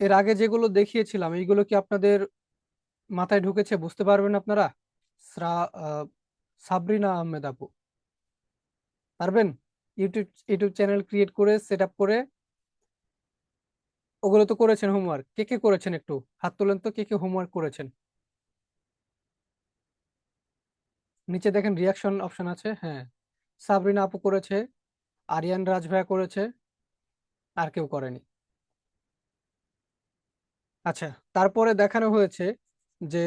এর আগে যেগুলো দেখিয়েছিলাম, এইগুলো কি আপনাদের মাথায় ঢুকেছে বুঝতে পারবেন আপনারা? সাবরিনা আহমেদ আপু। পারবেন? ইউটিউব ইউটিউব চ্যানেল ক্রিয়েট করে সেট করে। ওগুলো তো করেছেন হোমওয়ার্ক। কে কে করেছেন একটু? হাত তোলেন তো, কে কে হোমওয়ার্ক করেছেন? নিচে দেখেন রিয়াকশন অপশন আছে হ্যাঁ। সাবরিনা আপু করেছে, আরিয়ান রাজ ভাইয়া করেছে, আর কেউ করেনি। আচ্ছা তারপরে দেখানো হয়েছে যে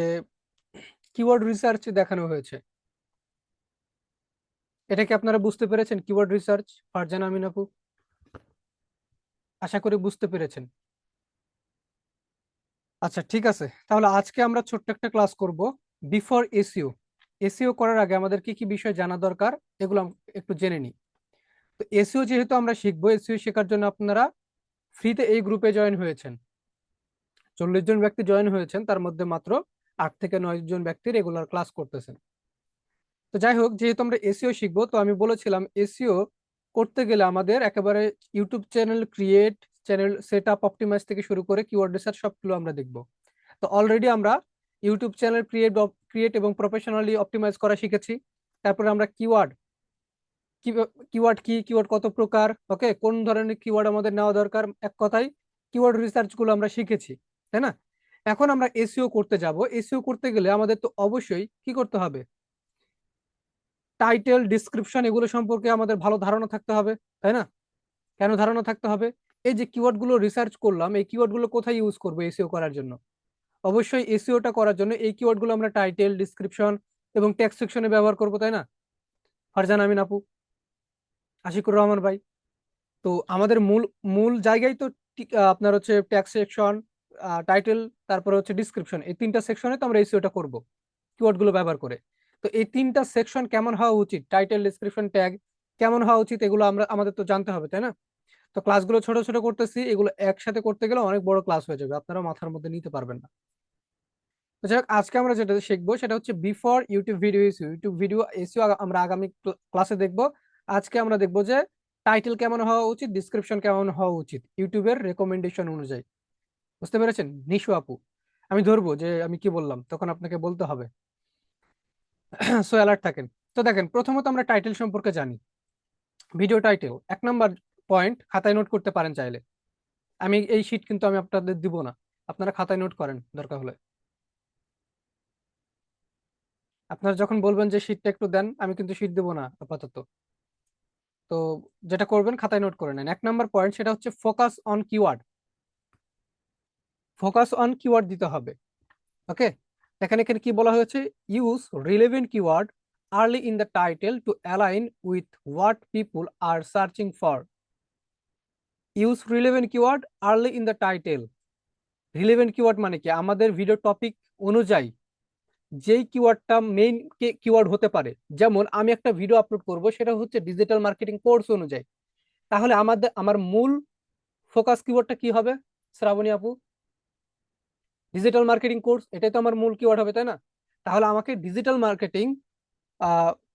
কিওয়ার্ড রিসার্চ দেখানো হয়েছে। এটা কি আপনারা বুঝতে পেরেছেন? কিওয়ার্ড রিসার্চ ফারজানা আমিন আপু? আশা করি বুঝতে পেরেছেন। আচ্ছা ঠিক আছে। তাহলে আজকে আমরা ছোট্ট একটা ক্লাস করব বিফোর এসিও এসিও করার আগে আমাদের কি কি বিষয় জানা দরকার, এগুলো একটু জেনে নিই। তো এসিও যেহেতু আমরা শিখব এসিও শেখার জন্য আপনারা ফ্রিতে এই গ্রুপে জয়েন হয়েছেন। চল্লিশ জন ব্যক্তি জয়েন হয়েছেন, তার মধ্যে মাত্র আট থেকে নয় জন ব্যক্তি রেগুলার ক্লাস করতেছেন। তো যাই হোক, যেহেতু আমরা এসিও শিখব, তো আমি বলেছিলাম এসিও করতে গেলে আমাদের একেবারে YouTube channel create channel set up optimise থেকে শুরু করে কিওয়ার্ড রিসার্চ সবগুলো আমরা দেখব। তো অলরেডি আমরা ইউটিউব চ্যানেল ক্রিয়েট ক্রিয়েট এবং প্রফেশনালি অপটিমাইজ করা শিখেছি। তারপরে আমরা কিওয়ার্ড কিওয়ার্ড কি কিওয়ার্ড কত প্রকার ওকে কোন ধরনের কিওয়ার্ড আমাদের নেওয়া দরকার? এক কথায় কিওয়ার্ড রিসার্চগুলো আমরা শিখেছি। তাই না? এখন আমরা এসিও করতে যাব। এসিও করতে গেলে আমাদের তো অবশ্যই কি করতে হবে? টাইটেল ডিসক্রিপশন এগুলো সম্পর্কে আমাদের ভালো ধারণা থাকতে হবে, তাই না? কেন ধারণা থাকতে হবে? এই যে কিওয়ার্ডগুলো রিসার্চ করলাম, এই কিওয়ার্ডগুলো কোথায় ইউজ করব এসিও করার জন্য? অবশ্যই এসইওটা করার জন্য এই কিওয়ার্ডগুলো আমরা টাইটেল ডিসক্রিপশন এবং টেক্সট সেকশনে ব্যবহার করব, তাই না? ফারজান, আমিন আপু, আশিকুর রহমান ভাই। তো আমাদের মূল মূল জায়গায় তো আপনার হচ্ছে ট্যাক্স সেকশন টাইটেল তারপরে হচ্ছে ডিসক্রিপশন এই তিনটা সেকশনে তো আমরা এসইওটা করব কিওয়ার্ডগুলো ব্যবহার করে। তো এই তিনটা সেকশন কেমন হওয়া উচিত? টাইটেল ডিসক্রিপশন ট্যাগ কেমন হওয়া উচিত? এগুলো আমরা, আমাদের তো জানতে হবে, তাই না? তো ক্লাসগুলো ছোট ছোট করতেছি, এগুলো একসাথে করতে গেলে অনেক বড় ক্লাস হয়ে যাবে আপনারা মাথার মধ্যে নিতে পারবেন না। তো যাই হোক, আজকে আমরা যেটা শিখব সেটা হচ্ছে before YouTube video SEO YouTube video SEO আমরা আগামী ক্লাসে দেখব। আজকে আমরা দেখব যে টাইটেল কেমন হওয়া উচিত ডিসক্রিপশন কেমন হওয়া উচিত ইউটিউবের রেকমেন্ডেশন অনুযায়ী। বুঝতে পেরেছেন? নিশু আপু, আমি ধরবো যে আমি কি বললাম, তখন আপনাকে বলতে হবে। সো অ্যালার্ট থাকেন। তো দেখেন, প্রথমত আমরা টাইটেল সম্পর্কে জানি। ভিডিও টাইটেল এক নম্বর পয়েন্ট খাতায় নোট করতে পারেন চাইলে। আমি এই শিট কিন্তু আমি আপনাদের দিব না। আপনারা খাতায় নোট করেন, দরকার হলে। আপনারা যখন বলবেন যে শিটটা একটু দেন, আমি কিন্তু শিট দেবো না আপাতত। তো যেটা করবেন, খাতায় নোট করে নেন। এক নম্বর পয়েন্ট সেটা হচ্ছে focus on keyword focus on keyword দিতে হবে। ওকে? এখানে এখানে কি বলা হয়েছে? Use relevant keyword early in the title to align with what people are searching for. Use relevant keyword early in the title. Relevant keyword মানে কি? আমাদের ভিডিও টপিক অনুযায়ী যেই কিওয়ার্ডটা মেইন কিওয়ার্ড হতে পারে। যেমন, আমি একটা ভিডিও আপলোড করব, সেটা হচ্ছে ডিজিটাল মার্কেটিং কোর্স অনুযায়ী। তাহলে আমাদের, আমার মূল ফোকাস কিওয়ার্ডটা কি হবে? শ্রাবণী আপু? ডিজিটাল মার্কেটিং কোর্স এটাই তো আমার মূল কিওয়ার্ড হবে, তাই না? তাহলে আমাকে ডিজিটাল মার্কেটিং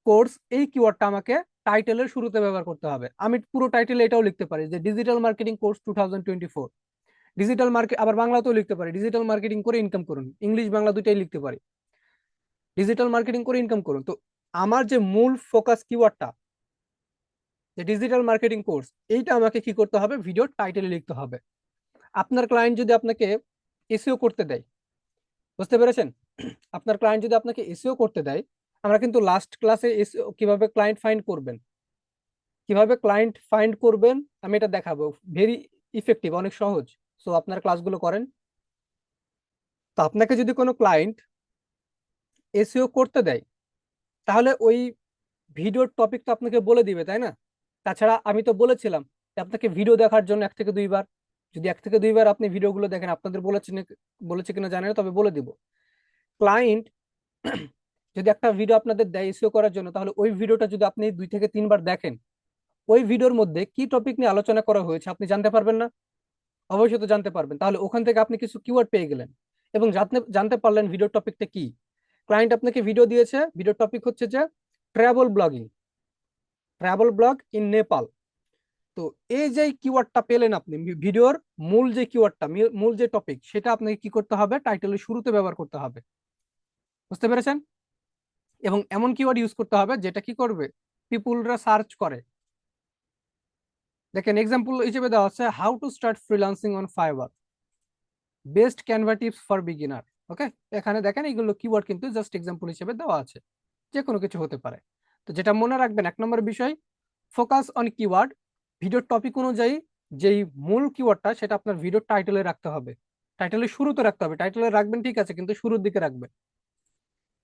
কোর্স এই কিওয়ার্ডটা আমাকে টাইটেলের শুরুতে ব্যবহার করতে হবে। আমি পুরো টাইটেল এটাও লিখতে পারি যে digital marketing course to digital market আবার বাংলাতেও লিখতে পারি ডিজিটাল মার্কেটিং করে ইনকাম করুন। ইংলিশ বাংলা দুইটাই লিখতে পারি। ডিজিটাল মার্কেটিং করে ইনকাম করুন। তো আমার যে মূল ফোকাস কিওয়ার্ডটা যে ডিজিটাল মার্কেটিং কোর্স এইটা আমাকে কি করতে হবে? ভিডিও টাইটেলে লিখতে হবে। আপনার ক্লায়েন্ট যদি আপনাকে এসিও করতে দেয়। বুঝতে পেরেছেন? আপনার ক্লায়েন্ট যদি আপনাকে এসিও করতে দেয়, আমরা কিন্তু লাস্ট ক্লাসে এসিও কীভাবে ক্লায়েন্ট ফাইন্ড করবেন? কীভাবে ক্লায়েন্ট ফাইন্ড করবেন? আমি এটা দেখাবো। ভেরি ইফেক্টিভ অনেক সহজ। সো আপনার ক্লাসগুলো করেন। তো আপনাকে যদি কোনো ক্লায়েন্ট এসিও করতে দেয়, তাহলে ওই ভিডিওর টপিক তো আপনাকে বলে দিবে, তাই না? তাছাড়া আমি তো বলেছিলাম আপনাকে ভিডিও দেখার জন্য এক থেকে দুইবার যদি এক থেকে দুইবার আপনি ভিডিওগুলো দেখেন, আপনাদের বলেছেন বলেছে কিনা জানেন তবে বলে দিব। ক্লায়েন্ট যদি একটা ভিডিও আপনাদের দেয় এসিও করার জন্য, তাহলে ওই ভিডিওটা যদি আপনি দুই থেকে তিনবার দেখেন, ওই ভিডিওর মধ্যে কি টপিক নিয়ে আলোচনা করা হয়েছে আপনি জানতে পারবেন না? অবশ্যই তো জানতে পারবেন। তাহলে ওখান থেকে আপনি কিছু কিওয়ার্ড পেয়ে গেলেন এবং জানতে পারলেন ভিডিও টপিকটা কি। ক্লায়েন্ট আপনাকে ভিডিও দিয়েছে ভিডিও টপিক হচ্ছে যে travel blogging travel blog in Nepal তো এই যে কিওয়ার্ডটা পেলেন আপনি ভিডিওর মূল যে কিওয়ার্ডটা মূল যে টপিক সেটা আপনাকে কি করতে হবে? টাইটেলের শুরুতে ব্যবহার করতে হবে। বুঝতে পেরেছেন? এবং এমন কিওয়ার্ড ইউজ করতে হবে, যেটা কি করবে? পিপুলরা সার্চ করে। দেখেন এক্সাম্পল হিসেবে দেওয়া আছে how to start freelancing on Fiverr best Canva tips for beginner okay এখানে দেখেন এগুলো কিওয়ার্ড কিন্তু জাস্ট এক্সাম্পল হিসেবে দেওয়া আছে। যে কোনো কিছু হতে পারে। তো যেটা মনে রাখবেন, এক নম্বর বিষয় ফোকাস অন কিওয়ার্ড ভিডিওর টপিক অনুযায়ী যেই মূল কিওয়ার্ডটা সেটা আপনার ভিডিওর টাইটেলে রাখতে হবে। টাইটেলের শুরুতে রাখতে হবে। টাইটেলে রাখবেন ঠিক আছে, কিন্তু শুরুর দিকে রাখবেন।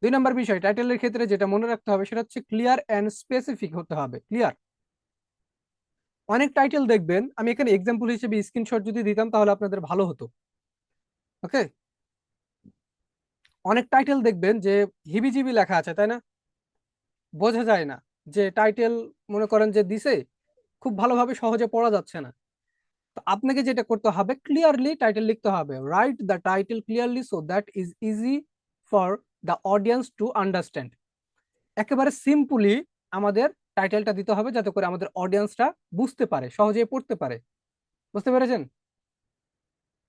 দুই নম্বর বিষয় টাইটেলের ক্ষেত্রে যেটা মনে রাখতে হবে সেটা হচ্ছে ক্লিয়ার অ্যান্ড স্পেসিফিক হতে হবে ক্লিয়ার অনেক টাইটেল দেখবেন, আমি এখানে এক্সাম্পল হিসেবে স্ক্রিনশট যদি দিতাম তাহলে আপনাদের ভালো হতো। ওকে অনেক টাইটেল দেখবেন যে হিবিজিবি লেখা আছে, তাই না? বোঝা যায় না যে টাইটেল মনে করেন যে দিছে খুব ভালোভাবে সহজে পড়া যাচ্ছে না। তো আপনাকে যেটা করতে হবে ক্লিয়ারলি টাইটেল লিখতে হবে। Write the title clearly so that is easy for the audience to understand একেবারে সিম্পলি আমাদের টাইটেলটা দিতে হবে যাতে করে আমাদের অডিয়েন্সটা বুঝতে পারে সহজে পড়তে পারে। বুঝতে পেরেছেন?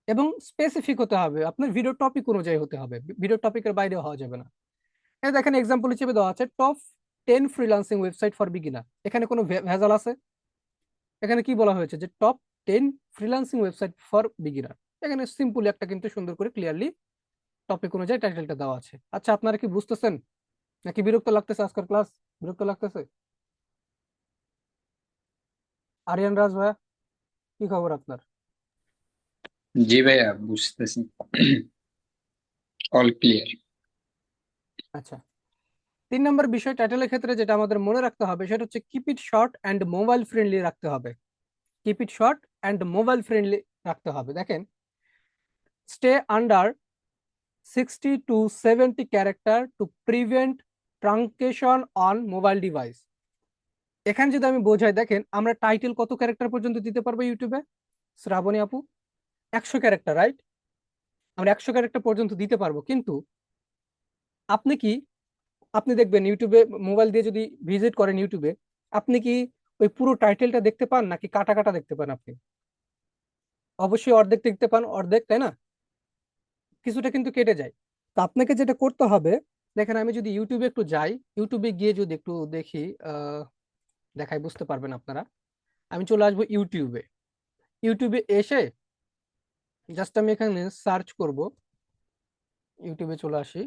এবং স্পেসিফিক হতে হবে। আপনার ভিডিও টপিক অনুযায়ী হতে হবে। ভিডিও টপিকের বাইরে হওয়া যাবে না। এই দেখেন এক্সাম্পল হিসেবে দেওয়া আছে top ten freelancing website for beginner এখানে কোনো ভেজাল আছে? এখানে কি বলা হয়েছে? যে top ten freelancing website for beginner এখানে সিম্পলি একটা কিন্তু সুন্দর করে ক্লিয়ারলি টপিক অনুযায়ী টাইটেলটা দেওয়া আছে। আচ্ছা আপনারা কি বুঝতেছেন? নাকি বিরক্ত লাগতেছে আজকের ক্লাস বিরক্ত লাগতেছে? আরিয়ান রাজ ভাইয়া কি খবর আপনার? জি ভাইয়া বুঝতেছি। অল ক্লিয়ার আচ্ছা। তিন নম্বর বিষয় টাইটেলের ক্ষেত্রে যেটা আমাদের মনে রাখতে হবে, সেটা হচ্ছে keep it short and mobile friendly রাখতে হবে। Keep it short and mobile friendly রাখতে হবে। দেখেন stay under sixty to seventy character to prevent truncation on mobile device এখানে যদি আমি বোঝাই, দেখেন, আমরা টাইটেল কত ক্যারেক্টার পর্যন্ত দিতে পারব ইউটিউবে? শ্রাবণী আপু, একশো ক্যারেক্টার রাইট আমরা একশো ক্যারেক্টার পর্যন্ত দিতে পারব। কিন্তু আপনি কি আপনি দেখবেন ইউটিউবে মোবাইল দিয়ে যদি ভিজিট করেন ইউটিউবে আপনি কি ওই পুরো টাইটেলটা দেখতে পান? নাকি কাটা কাটা দেখতে পান আপনি? অবশ্যই অর্ধেক দেখতে পান, অর্ধেক, তাই না? কিছুটা কিন্তু কেটে যায়। তো আপনাকে যেটা করতে হবে, দেখেন আমি যদি ইউটিউবে একটু যাই ইউটিউবে গিয়ে যদি একটু দেখি দেখাই, বুঝতে পারবেন আপনারা। আমি চলে আসব ইউটিউবে ইউটিউবে এসে জাস্ট আমি এখানে সার্চ করব। ইউটিউবে চলে আসি।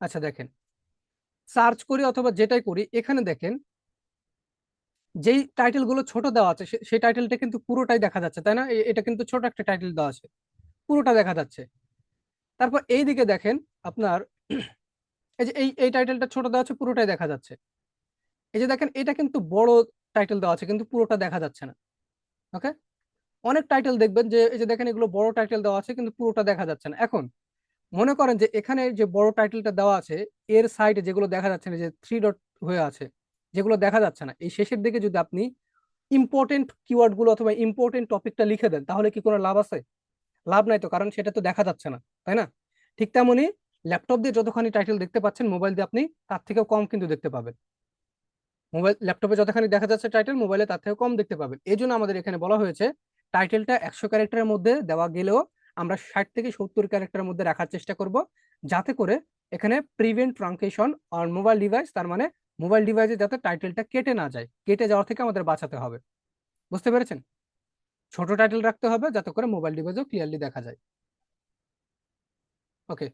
আচ্ছা দেখেন। সার্চ করি অথবা যেটাই করি, এখানে দেখেন, যেই টাইটেলগুলো ছোট দেওয়া আছে সেই টাইটেলটা কিন্তু পুরোটাই দেখা যাচ্ছে, তাই না? এটা কিন্তু ছোট একটা টাইটেল দেওয়া আছে, পুরোটা দেখা যাচ্ছে। তারপর এই দিকে দেখেন, আপনার এই যে, এই এই টাইটেলটা ছোট দেওয়া আছে, পুরোটাই দেখা যাচ্ছে। এই যে, দেখেন, এটা কিন্তু বড় টাইটেল দেওয়া আছে, কিন্তু পুরোটা দেখা যাচ্ছে না, ওকে? অনেক টাইটেল দেখবেন যে, এই যে, দেখেন, এগুলো বড় টাইটেল দেওয়া আছে, কিন্তু পুরোটা দেখা যাচ্ছে না। এখন মনে করেন যে এখানে যে বড় টাইটেলটা দেওয়া আছে, এর সাইডে যেগুলো দেখা যাচ্ছে না যে থ্রি ডট হয়ে আছে, যেগুলো দেখা যাচ্ছে না, এই শেষের দিকে যদি আপনি ইম্পর্টেন্ট কিওয়ার্ডগুলো অথবা ইম্পর্টেন্ট টপিকটা লিখে দেন, তাহলে কি কোনো লাভ আছে? লাভ নাই তো, কারণ সেটা তো দেখা যাচ্ছে না, তাই না? ঠিক তেমনই ল্যাপটপ দিয়ে যতখানি টাইটেল দেখতে পাচ্ছেন মোবাইল দিয়ে আপনি তার থেকেও কম কিন্তু দেখতে পাবেন। মোবাইল ল্যাপটপে যতখানি দেখা যাচ্ছে টাইটেল মোবাইলে তার থেকে কম দেখতে পাবেন। এই জন্য আমাদের এখানে বলা হয়েছে টাইটেলটা একশো ক্যারেক্টারের মধ্যে দেওয়া গেলেও আমরা ষাট থেকে সত্তর ক্যারেক্টারের মধ্যে রাখার চেষ্টা করব। যাতে করে এখানে prevent truncation on mobile device তার মানে মোবাইল ডিভাইসে যাতে টাইটেলটা কেটে না যায়। কেটে যাওয়ার থেকে আমাদের বাঁচাতে হবে। বুঝতে পেরেছেন? ছোট টাইটেল রাখতে হবে যাতে করে মোবাইল ডিভাইসেও ক্লিয়ারলি দেখা যায়। ওকে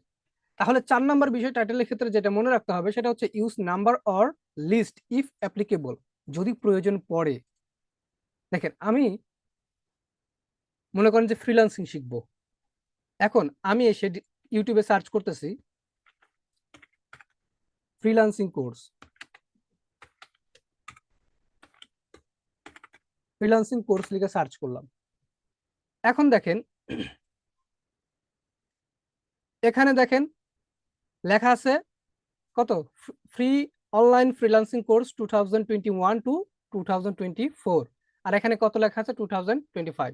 তাহলে চার নাম্বার বিষয় টাইটেলের ক্ষেত্রে যেটা মনে রাখতে হবে সেটা হচ্ছে use number or list if applicable যদি প্রয়োজন পড়ে। দেখেন, আমি মনে করেন যে ফ্রিল্যান্সিং শিখব। এখন আমি এসে ইউটিউবে সার্চ করতেছি ফ্রিল্যান্সিং কোর্স ফ্রিল্যান্সিং কোর্স লিখে সার্চ করলাম। এখন দেখেন, এখানে দেখেন লেখা আছে কত? Free online freelancing course two thousand twenty one to two thousand twenty four আর এখানে কত লেখা আছে? টু থাউজেন্ড টোয়েন্টি ফাইভ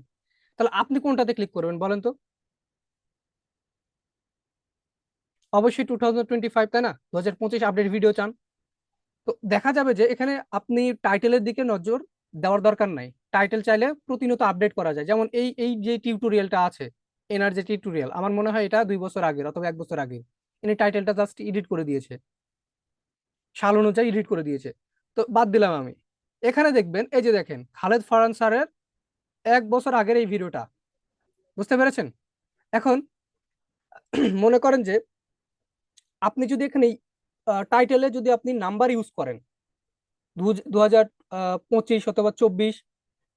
তাহলে আপনি কোনটাতে ক্লিক করবেন বলেন তো? অবশ্যই টু থাউজেন্ড ফাইভ তাই না? দু হাজার পঁচিশ আপডেট ভিডিও চান। তো দেখা যাবে যে এখানে আপনি টাইটেলের দিকে নজর দেওয়ার দরকার নাই। টাইটেল চাইলে প্রতিনিয়ত আপডেট করা যায়। যেমন এই এই যে টিউটোরিয়ালটা আছে এনার্জি টিউটোরিয়াল আমার মনে হয় এটা দুই বছর আগের অথবা এক বছর আগের। ইনি টাইটেলটা জাস্ট এডিট করে দিয়েছে। সাল অনুযায়ী এডিট করে দিয়েছে। তো বাদ দিলাম আমি। এখানে দেখবেন, এই যে দেখেন, খালেদ ফারান স্যারের এক বছর আগের এই ভিডিওটা বুঝতে পেরেছেন? এখন মনে করেন যে আপনি যদি এখানে টাইটেলে যদি আপনি নাম্বার ইউজ করেন দু হাজার পঁচিশ অথবা চব্বিশ,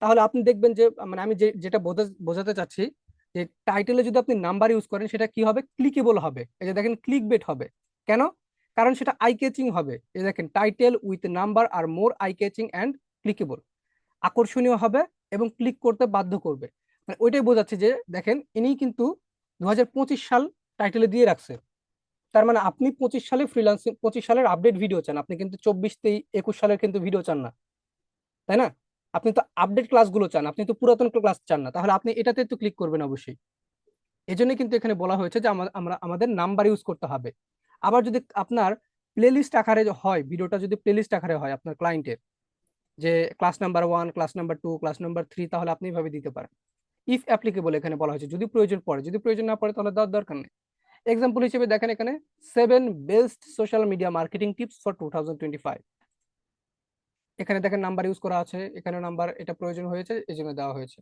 তাহলে আপনি দেখবেন যে মানে আমি যে, যেটা বোঝা- বোঝাতে চাচ্ছি, যে টাইটেলে যদি আপনি নাম্বার ইউজ করেন, সেটা কি হবে? ক্লিকেবল হবে। এই যে দেখেন ক্লিক বেট হবে। কেন? কারণ সেটা আই ক্যাচিং হবে। এই দেখেন title with number R more eye catching and clickable আকর্ষণীয় হবে এবং ক্লিক করতে বাধ্য করবে। মানে ওইটাই বোঝাচ্ছে যে, দেখেন ইনি কিন্তু দু হাজার পঁচিশ সাল টাইটেলে দিয়ে রাখছে। তার মানে আপনি পঁচিশ সালে ফ্রিল্যান্সিং পঁচিশ সালের আপডেট ভিডিও চান। আপনি কিন্তু চব্বিশ তেই একুশ সালের কিন্তু ভিডিও চান না। তাই না? আপনি তো আপডেট ক্লাসগুলো চান, আপনি তো পুরাতন ক্লাস চান না। তাহলে আপনি এটাতে তো ক্লিক করবেন অবশ্যই। এই জন্য কিন্তু এখানে বলা হয়েছে যে আমরা, আমাদের নাম্বার ইউজ করতে হবে। আবার যদি আপনার প্লেলিস্ট আকারে হয় ভিডিওটা যদি প্লেলিস্ট আকারে হয় আপনার ক্লায়েন্টের যে class number one class number two class number three তাহলে আপনি এভাবে দিতে পারেন। ইফ অ্যাপ্লিকেবল এখানে বলা হয়েছে। যদি প্রয়োজন পড়ে, যদি প্রয়োজন না পড়ে তাহলে দেওয়ার দরকার নেই। এক্সাম্পল হিসেবে দেখেন এখানে seven best social media marketing tips for two এখানে দেখেন নাম্বার ইউজ করা আছে, এখানে নাম্বার এটা প্রয়োজন হয়েছে, এই জন্য দেওয়া হয়েছে।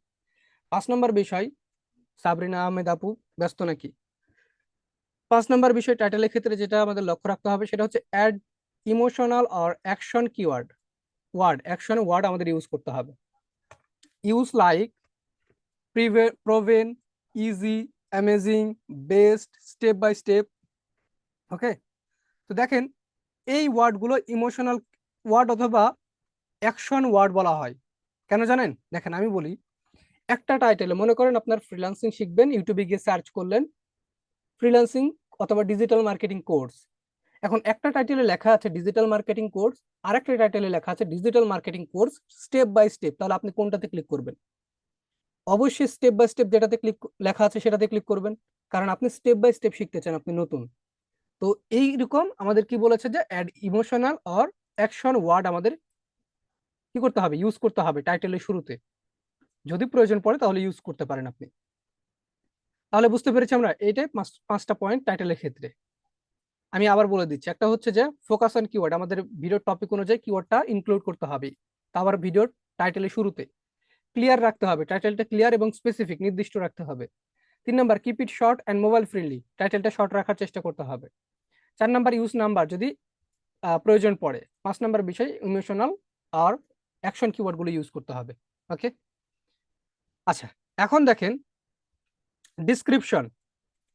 পাঁচ নম্বর বিষয়, সাবরিনা আহমেদ আপু, ব্যস্ত নাকি? পাঁচ নম্বর বিষয় টাইটেলের ক্ষেত্রে যেটা আমাদের লক্ষ্য রাখতে হবে সেটা হচ্ছে অ্যাড ইমোশনাল আর action keyword word action word আমাদের ইউজ করতে হবে। Use like proven easy amazing best step by step okay তো দেখেন, এই ওয়ার্ডগুলো ইমোশনাল ওয়ার্ড অথবা অ্যাকশন ওয়ার্ড বলা হয়। কেন জানেন? দেখেন, আমি বলি, একটা টাইটেলে মনে করেন আপনার ফ্রিল্যান্সিং শিখবেন ইউটিউবে গিয়ে সার্চ করলেন ফ্রিল্যান্সিং অথবা ডিজিটাল মার্কেটিং কোর্স এখন একটা টাইটেলে লেখা আছে ডিজিটাল মার্কেটিং কোর্স আরেকটা টাইটেলে লেখা আছে digital marketing course step by step তাহলে আপনি কোনটাতে ক্লিক করবেন? অবশ্যই স্টেপ বাই স্টেপ যেটাতে ক্লিক লেখা আছে সেটাতে ক্লিক করবেন। কারণ আপনি স্টেপ বাই স্টেপ শিখতে চান, আপনি নতুন। তো এইরকম আমাদের কি বলেছে যে add emotional or action word আমাদের কি করতে হবে? ইউজ করতে হবে টাইটেলের শুরুতে। যদি প্রয়োজন পড়ে তাহলে ইউজ করতে পারেন আপনি। তাহলে বুঝতে পেরেছি আমরা, এইটাই পাঁচ- পাঁচটা পয়েন্ট টাইটেলের ক্ষেত্রে। আমি আবার বলে দিচ্ছি, একটা হচ্ছে যে ফোকাস অন কিওয়ার্ড আমাদের ভিডিওর টপিক অনুযায়ী কিওয়ার্ডটা ইনক্লুড করতে হবে। তা আবার ভিডিওর টাইটেলের শুরুতে। ক্লিয়ার রাখতে হবে। টাইটেলটা ক্লিয়ার এবং স্পেসিফিক নির্দিষ্ট রাখতে হবে। তিন number keep it short and mobile friendly টাইটেলটা শর্ট রাখার চেষ্টা করতে হবে। চার নাম্বার ইউজ নাম্বার যদি প্রয়োজন পড়ে। পাঁচ নাম্বার বিষয় ইমোশনাল আর অ্যাকশন কিওয়ার্ডগুলো ইউজ করতে হবে। ওকে আচ্ছা এখন দেখেন ডিসক্রিপশন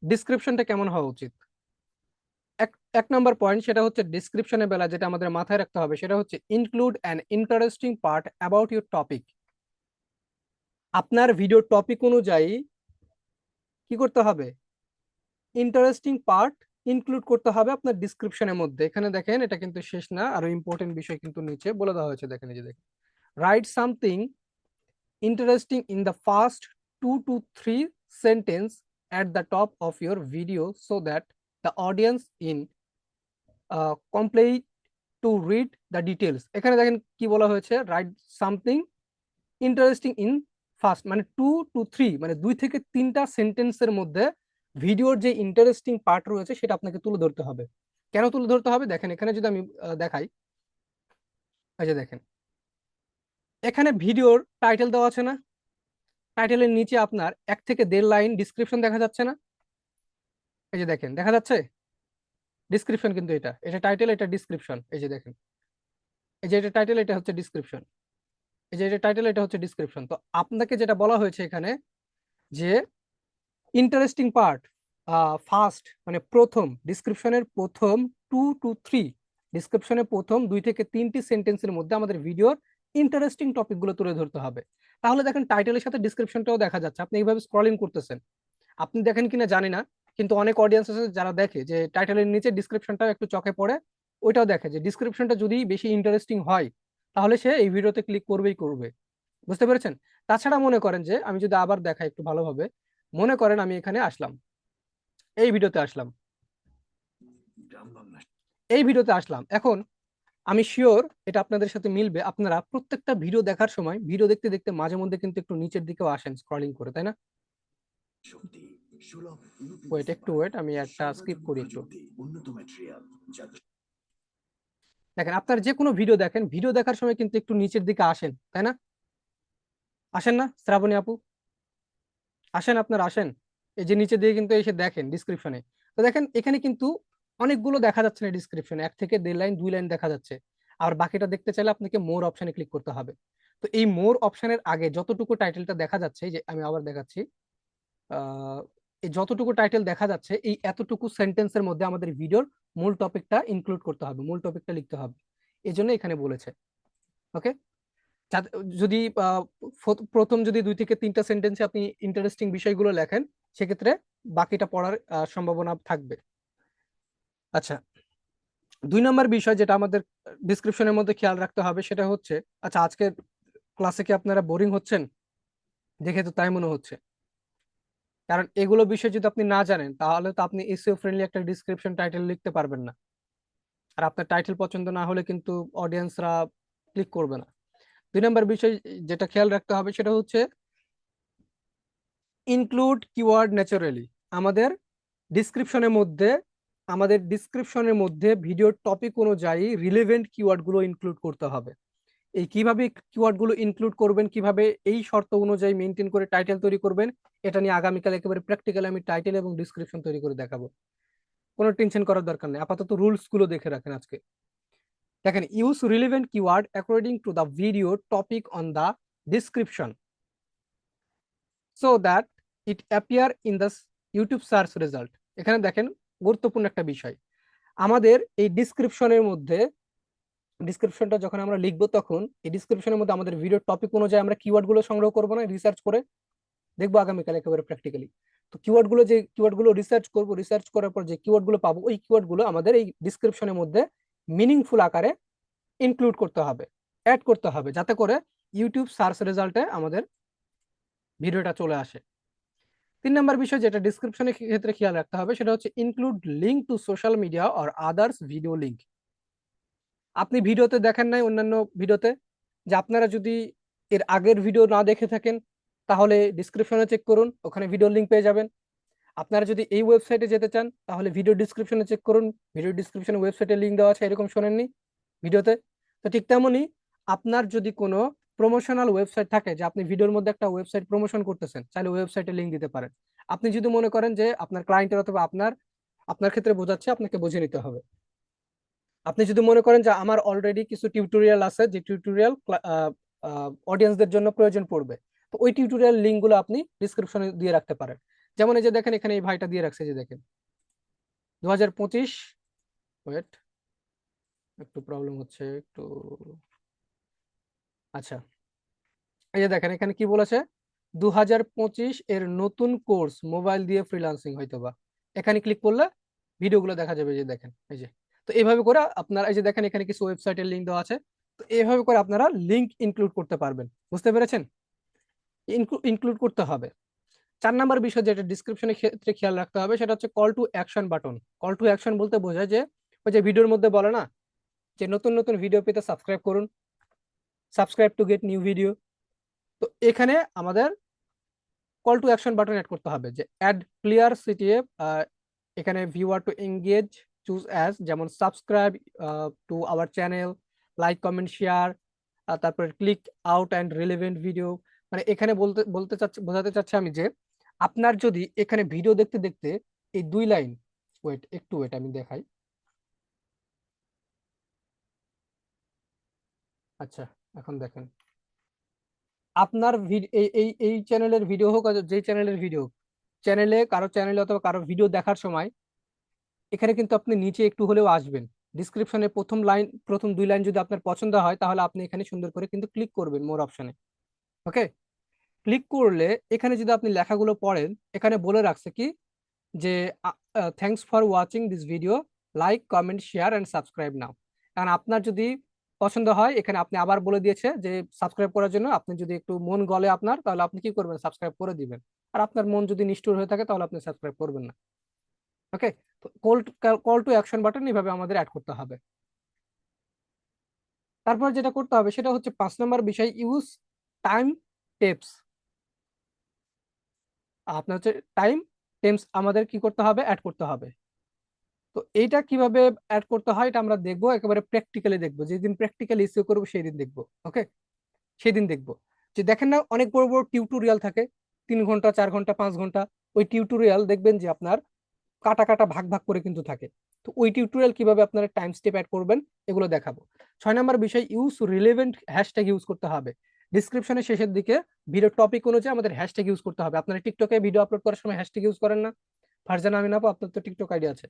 ডিসক্রিপশনটা কেমন হওয়া উচিত? এক এক নম্বর পয়েন্ট সেটা হচ্ছে ডিসক্রিপশনের বেলা যেটা আমাদের মাথায় রাখতে হবে, সেটা হচ্ছে include an interesting part about your topic আপনার ভিডিও টপিক অনুযায়ী কি করতে হবে? ইন্টারেস্টিং পার্ট ইনক্লুড করতে হবে আপনার ডিসক্রিপশনের মধ্যে। এখানে দেখেন এটা কিন্তু শেষ না আরও ইম্পর্টেন্ট বিষয় কিন্তু নিচে বলে দেওয়া হয়েছে। দেখেন এই যে দেখেন। Write something interesting in the first two to three sentence at the top of your video so that the audience in uh, to read the details এখানে দেখেন কি বলা হয়েছে? Write something interesting in first মানে two to three মানে দুই থেকে তিনটা সেন্টেন্সের মধ্যে ভিডিওর যে ইন্টারেস্টিং পার্ট রয়েছে, সেটা আপনাকে তুলে ধরতে হবে। কেন তুলে ধরতে হবে? দেখেন, এখানে যদি আমি দেখাই, এই যে দেখেন। এখানে ভিডিওর টাইটেল দেওয়া আছে না? টাইটেলের নিচে আপনার এক থেকে দেড় লাইন ডিসক্রিপশন দেখা যাচ্ছে না? এই যে দেখেন, দেখা যাচ্ছে? ডিসক্রিপশন কিন্তু এটা। এটা টাইটেল এটা ডিসক্রিপশন এই যে দেখেন। এই যে এটা টাইটেল এটা হচ্ছে ডিসক্রিপশন এই যে এটা টাইটেল এটা হচ্ছে ডিসক্রিপশন তো আপনাকে যেটা বলা হয়েছে এখানে যে ইন্টারেস্টিং পার্ট ফার্স্ট মানে প্রথম ডিসক্রিপশনের প্রথম টু টু থ্রি ডিসক্রিপশনের প্রথম দুই থেকে তিনটি সেন্টেন্সের মধ্যে আমাদের ভিডিওর ইন্টারেস্টিং টপিকগুলো তুলে ধরতে হবে। তাহলে দেখেন টাইটেলের সাথে ডিসক্রিপশনটাও দেখা যাচ্ছে। আপনি এইভাবে স্ক্রলিং করতেছেন। আপনি দেখেন কিনা জানি না, কিন্তু অনেক অডিয়েন্স আছে যারা দেখে যে টাইটেলের নিচে ডিসক্রিপশনটাও একটু চোখে পড়ে, ওইটাও দেখে যে ডিসক্রিপশনটা যদি বেশি ইন্টারেস্টিং হয় তাহলে সে এই ভিডিওতে ক্লিক করবেই করবে। বুঝতে পেরেছেন? তাছাড়া মনে করেন যে আমি যদি আবার দেখাই একটু ভালোভাবে মনে করেন আমি এখানে আসলাম। এই ভিডিওতে আসলাম। এই ভিডিওতে আসলাম। এখন আমি শিওর এটা আপনাদের সাথে মিলবে। আপনারা প্রত্যেকটা ভিডিও দেখার সময় ভিডিও দেখতে দেখতে মাঝে মধ্যে কিন্তু একটু নিচের দিকেও আসেন স্ক্রলিং করে তাই না? ওয়েট একটু ওয়েট আমি একটা স্কিপ করি একটু। উন্নত ম্যাটেরিয়াল যা দেখেন, আপনার যে কোনো ভিডিও দেখেন ভিডিও দেখার সময় কিন্তু একটু নিচের দিকে আসেন, তাই না? আসেন না, শ্রাবণী আপু? আসেন আপনার, আসেন। এই যে নিচে দিয়ে কিন্তু এসে দেখেন ডিসক্রিপশনে তো দেখেন, এখানে কিন্তু অনেকগুলো দেখা যাচ্ছে না ডিসক্রিপশনে এক থেকে দেড় লাইন, দুই লাইন দেখা যাচ্ছে। আর বাকিটা দেখতে চাইলে আপনাকে মোর অপশানে ক্লিক করতে হবে। তো এই মোর অপশনের আগে যতটুকু টাইটেলটা দেখা যাচ্ছে যে আমি আবার দেখাচ্ছি যতটুকু টাইটেল দেখা যাচ্ছে, এই এতটুকু সেন্টেন্সের মধ্যে আমাদের ভিডিওর মূল টপিকটা ইনক্লুড করতে হবে, মূল টপিকটা লিখতে হবে। এই জন্য এখানে বলেছে। ওকে যদি প্রথম যদি দুই থেকে তিনটা সেন্টেন্সে আপনি ইন্টারেস্টিং বিষয়গুলো লেখেন, সেক্ষেত্রে বাকিটা পড়ার সম্ভাবনা থাকবে। আচ্ছা দুই নম্বর বিষয় যেটা আমাদের ডিসক্রিপশনের মধ্যে খেয়াল রাখতে হবে, সেটা হচ্ছে আচ্ছা আজকে ক্লাসে কি আপনারা বোরিং হচ্ছেন? দেখে তো তাই মনে হচ্ছে। কারণ এগুলো বিষয় যদি আপনি না জানেন, তাহলে তো আপনি এসইও ফ্রেন্ডলি একটা ডিসক্রিপশন টাইটেল লিখতে পারবেন না। আর আপনার টাইটেল পছন্দ না হলে কিন্তু অডিয়েন্সরা ক্লিক করবে না। দুই নম্বর বিষয় যেটা খেয়াল রাখতে হবে সেটা হচ্ছে ইনক্লুড কিওয়ার্ড ন্যাচারালি আমাদের ডিসক্রিপশনের মধ্যে, আমাদের ডিসক্রিপশনের মধ্যে ভিডিওর টপিক অনুযায়ী রিলেভেন্ট কিওয়ার্ডগুলো ইনক্লুড করতে হবে। এই কীভাবে কিওয়ার্ডগুলো ইনক্লুড করবেন, কীভাবে এই শর্ত অনুযায়ী মেনটেন করে টাইটেল তৈরি করবেন, এটা নিয়ে আগামীকাল একেবারে প্র্যাকটিক্যালি আমি টাইটেল এবং ডিসক্রিপশন তৈরি করে দেখাবো। কোনো টেনশন করার দরকার নেই। আপাতত রুলসগুলো দেখে রাখেন আজকে। দেখেন use relevant keyword according to the video topic on the description so that it appear in the YouTube search result এখানে দেখেন, গুরুত্বপূর্ণ একটা বিষয়। আমাদের এই ডিসক্রিপশনের মধ্যে ডিসক্রিপশনটা যখন আমরা লিখব তখন, এই ডিসক্রিপশনের মধ্যে আমাদের ভিডিও টপিক অনুযায়ী আমরা কিওয়ার্ডগুলো সংগ্রহ করব না রিসার্চ করে দেখব আগামীকাল একেবারে প্র্যাকটিক্যালি তো কিওয়ার্ডগুলো যে কিওয়ার্ডগুলো রিসার্চ করব রিসার্চ করার পর যে কিওয়ার্ডগুলো পাবো, ওই কিওয়ার্ডগুলো আমাদের এই ডিসক্রিপশনের মধ্যে মিনিংফুল আকারে ইনক্লুড করতে হবে অ্যাড করতে হবে, যাতে করে ইউটিউব সার্চ রেজাল্টে আমাদের ভিডিওটা চলে আসে। তিন নম্বর বিষয় যেটা ডিসক্রিপশনের ক্ষেত্রে খেয়াল রাখতে হবে, সেটা হচ্ছে include link to social media or others video link আপনি ভিডিওতে দেখেন নাই অন্যান্য ভিডিওতে? যে আপনারা যদি এর আগের ভিডিও না দেখে থাকেন, তাহলে ডিসক্রিপশনে চেক করুন, ওখানে ভিডিও লিঙ্ক পেয়ে যাবেন। আপনারা যদি এই ওয়েবসাইটে যেতে চান, তাহলে ভিডিও ডিসক্রিপশনে চেক করুন। ভিডিও ডিসক্রিপশনে ওয়েবসাইটে লিঙ্ক দেওয়া আছে, এরকম শোনেননি ভিডিওতে? তো ঠিক তেমনই আপনার যদি কোনো প্রমোশনাল ওয়েবসাইট থাকে, যে আপনি ভিডিওর মধ্যে একটা ওয়েবসাইট প্রমোশন করতেছেন, চাইলে ওয়েবসাইটে লিঙ্ক দিতে পারেন। আপনি যদি মনে করেন যে আপনার ক্লায়েন্টের অথবা আপনার আপনার ক্ষেত্রে বোঝাচ্ছে, আপনাকে বুঝে নিতে হবে। আপনি যদি মনে করেন যে আমার অলরেডি কিছু টিউটোরিয়াল আছে, যে টিউটোরিয়াল অডিয়েন্সদের জন্য প্রয়োজন পড়বে, তো ওই টিউটোরিয়াল লিঙ্কগুলো আপনি ডিসক্রিপশনে দিয়ে রাখতে পারেন। যেমন এই যে দেখেন, এখানে এই ভাইটা দিয়ে রাখছে যে দেখেন। দু হাজার পঁচিশ ওয়েট একটু প্রবলেম হচ্ছে, একটু আচ্ছা। এই যে দেখেন, এখানে কি বলেছে? দু হাজার পঁচিশ এর নতুন কোর্স মোবাইল দিয়ে ফ্রিল্যান্সিং হয়তো বা এখানে ক্লিক করলে ভিডিওগুলো দেখা যাবে যে দেখেন, এই যে। তো এইভাবে করে আপনারা, এই যে দেখেন এখানে কিছু ওয়েবসাইটের লিঙ্ক দেওয়া আছে, তো এইভাবে করে আপনারা লিঙ্ক ইনক্লুড করতে পারবেন। বুঝতে পেরেছেন? ইনক্লুড করতে হবে। চার নাম্বার বিষয় যেটা ডিসক্রিপশনের ক্ষেত্রে খেয়াল রাখতে হবে, সেটা হচ্ছে call to action button call to action বলতে বোঝায় যে, ওই যে ভিডিওর মধ্যে বলে না, যে নতুন নতুন ভিডিও পেতে সাবস্ক্রাইব করুন। Subscribe to get new video তো এখানে আমাদের call to action button add করতে হবে, যে অ্যাড ক্লিয়ার সিটিএফ এখানে viewer to engage choose as যেমন subscribe to our channel like comment share তারপরে click out and relevant video মানে এখানে বলতে বলতে চাচ্ছি, বোঝাতে চাচ্ছি আমি যে, আপনার যদি এখানে ভিডিও দেখতে দেখতে এই দুই লাইন ওয়েট একটু ওয়েট আমি দেখাই। আচ্ছা এখন দেখেন। আপনার এই এই চ্যানেলের ভিডিও হোক যেই চ্যানেলের ভিডিও চ্যানেলে কারও চ্যানেলে অথবা কারও ভিডিও দেখার সময় এখানে কিন্তু আপনি নিচে একটু হলেও আসবেন। ডিসক্রিপশনে প্রথম লাইন প্রথম দুই লাইন যদি আপনার পছন্দ হয়, তাহলে আপনি এখানে সুন্দর করে কিন্তু ক্লিক করবেন মোর অপশনে ওকে ক্লিক করলে এখানে যদি আপনি লেখাগুলো পড়েন, এখানে বলে রাখছে কি? যে thanks for watching this video like comment share and subscribe now কারণ আপনার যদি পছন্দ হয়, এখানে আপনি আবার বলে দিয়েছে যে সাবস্ক্রাইব করার জন্য। আপনি যদি একটু মন গলে আপনার, তাহলে আপনি কি করবেন? সাবস্ক্রাইব করে দিবেন। আর আপনার মন যদি নিষ্ঠুর হয়ে থাকে, তাহলে আপনি সাবস্ক্রাইব করবেন না। Okay call call to action button এইভাবে আমাদের অ্যাড করতে হবে। তারপর যেটা করতে হবে সেটা হচ্ছে পাঁচ নম্বর বিষয় ইউজ টাইম টেপস আপনার হচ্ছে টাইম টেমস আমাদের কি করতে হবে? অ্যাড করতে হবে। তো এইটা কীভাবে অ্যাড করতে হয় এটা আমরা দেখব, একেবারে প্র্যাকটিক্যালি দেখব। যেদিন প্র্যাকটিক্যালি ইস্যু করব সেই দিন দেখব ওকে সেদিন দেখব। যে দেখেন না, অনেক বড় বড় টিউটোরিয়াল থাকে। তিন ঘণ্টা, চার ঘণ্টা, পাঁচ ঘণ্টা। ওই টিউটোরিয়াল দেখবেন যে আপনার কাটা কাটা ভাগ ভাগ করে কিন্তু থাকে। তো ওই টিউটোরিয়াল কীভাবে আপনারা টাইম স্টেপ অ্যাড করবেন, এগুলো দেখাবো। ছয় নম্বর বিষয় ইউজ রিলেভেন্ট হ্যাশট্যাগ ইউজ করতে হবে। ডিসক্রিপশনের শেষের দিকে ভিডিও টপিক অনুযায়ী আমাদের হ্যাশট্যাগ ইউজ করতে হবে। আপনারা টিকটকে ভিডিও আপলোড করার সময় হ্যাশট্যাগ ইউজ করেন না। ফারজানা আমিন আপু আপনার তো টিকটক আইডি আছে।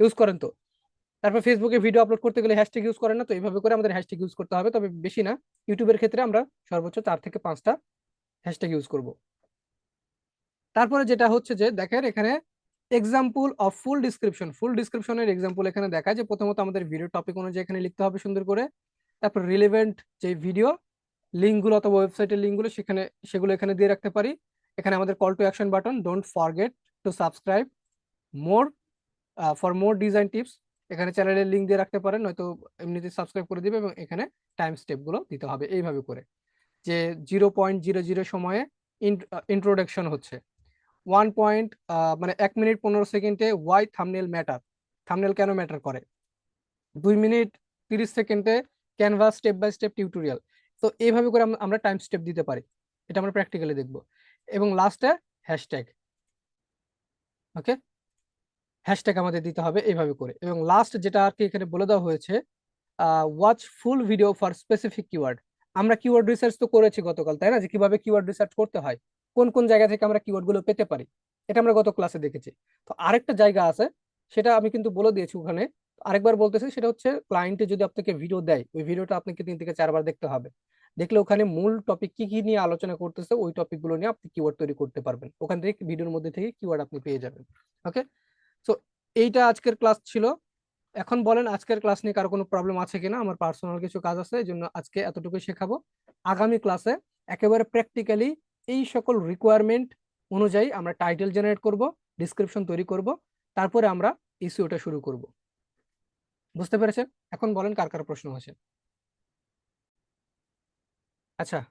ইউজ করেন তো। তারপর ফেসবুকে ভিডিও আপলোড করতে গেলে হ্যাশট্যাগ ইউজ করেন না, তো এইভাবে করে আমাদের হ্যাশট্যাগ ইউজ করতে হবে। তবে বেশি না ইউটিউবের ক্ষেত্রে আমরা সর্বোচ্চ চার থেকে পাঁচটা হ্যাশট্যাগ ইউজ করব। তারপরে যেটা হচ্ছে যে, দেখেন এখানে example of full description full ডিসক্রিপশনের example এখানে দেখায় যে প্রথমত আমাদের ভিডিও টপিক অনুযায়ী এখানে লিখতে হবে সুন্দর করে। তারপর রিলেভেন্ট যে ভিডিও লিঙ্কগুলো অথবা ওয়েবসাইটের লিঙ্কগুলো সেখানে, সেগুলো এখানে দিয়ে রাখতে পারি। এখানে আমাদের call to action button don't forget to subscribe more for more design tips এখানে চ্যানেলের লিঙ্ক দিয়ে রাখতে পারেন, নয়তো এমনিতে সাবস্ক্রাইব করে দিবে এবং এখানে টাইম স্টেপগুলো দিতে হবে এইভাবে করে। যে জিরো পয়েন্ট জিরো জিরো সময়ে ইন্ট্রোডাকশন হচ্ছে। ওয়ান পয়েন্ট মানে এক মিনিট পনেরো সেকেন্ডে ওয়াই থামনেল ম্যাটার থামনেল কেন ম্যাটার করে? দুই মিনিট তিরিশ সেকেন্ডে Canva's step by step tutorial তো এইভাবে করে আমরা টাইম স্টেপ দিতে পারি। এটা আমরা প্র্যাকটিক্যালি দেখব। এবং লাস্টে হ্যাশট্যাগ ওকে হ্যাশট্যাগ আমাদের দিতে হবে এইভাবে করে। এবং লাস্ট যেটা আর কি এখানে বলে দেওয়া হয়েছে watch full video for specific keyword আমরা কিওয়ার্ড রিসার্চ তো করেছি গতকাল, তাই না? যে কীভাবে কিওয়ার্ড রিসার্চ করতে হয়। কোন কোন জায়গা থেকে আমরা কিওয়ার্ডগুলো পেতে পারি, এটা আমরা গত ক্লাসে দেখেছি। তো আরেকটা জায়গা আছে, সেটা আমি কিন্তু বলে দিয়েছি ওখানে। আরেকবার বলতেছি, সেটা হচ্ছে ক্লায়েন্টে যদি আপনাকে ভিডিও দেয়, ওই ভিডিওটা আপনাকে তিন থেকে চারবার দেখতে হবে। দেখলে ওখানে মূল টপিক কি কি নিয়ে আলোচনা করতেছে, ওই টপিকগুলো নিয়ে আপনি কিওয়ার্ড তৈরি করতে পারবেন। ওখান থেকে ভিডিওর মধ্যে থেকে কিওয়ার্ড আপনি পেয়ে যাবেন। ওকে সো এইটা আজকের ক্লাস ছিল। এখন বলেন, আজকের ক্লাস নিয়ে কারও কোনো প্রবলেম আছে কিনা? আমার পার্সোনাল কিছু কাজ আছে, এই জন্য আজকে এতটুকু শেখাবো। আগামী ক্লাসে একেবারে প্র্যাকটিক্যালি এই সকল রিকোয়ারমেন্ট অনুযায়ী আমরা টাইটেল জেনারেট করব ডিসক্রিপশন তৈরি করব, তারপরে আমরা ইস্যুটা শুরু করব। বুঝতে পেরেছেন? এখন বলেন কার কার প্রশ্ন আছে। আচ্ছা